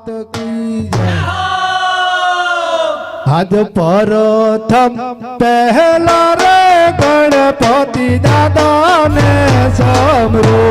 માત કી જય? આજ થમ પહેલા રે ગણપતિ દાદા ને સમરો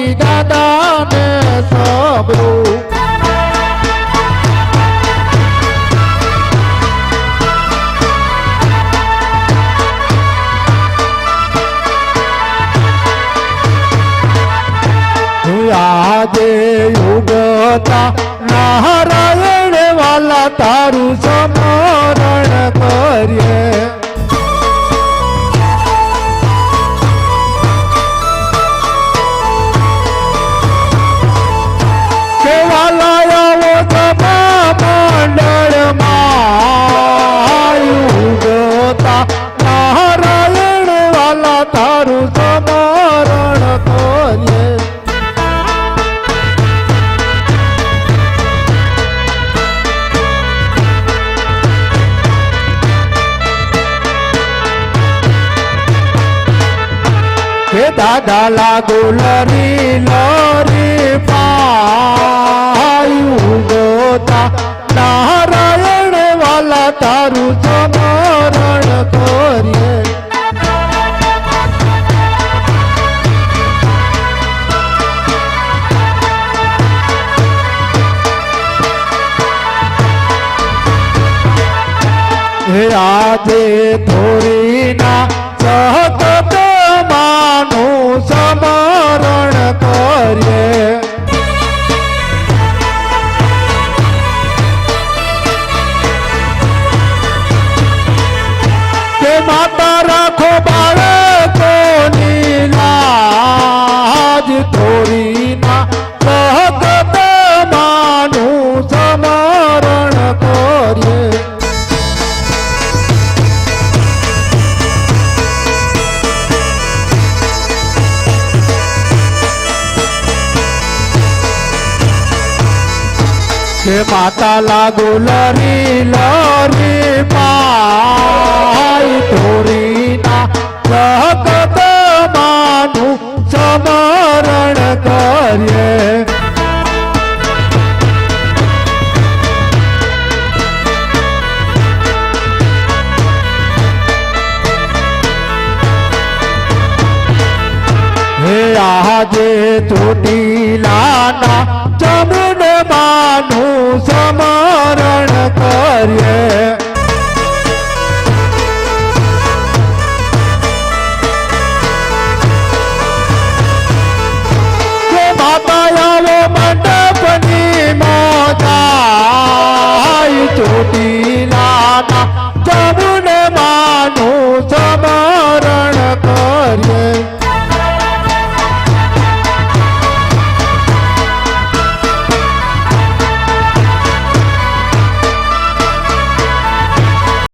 ગણપતિ દાદાને સબરું આજે યુગતા નારાયણ વાલા તારું સમરણ કરીએ. હે દાદા લાગુ લરી લરી પાયું ગોતા. નારાયણ વાલા તારું સમરણ કરીએ. હે આજે થોડીના સહત કે માતા લાગુ લરી લરી પાય ધોરીના જગત માનું સમરણ કરીએ. આજે ચોટીલાના જમીન માનું સમરણ કરીએ.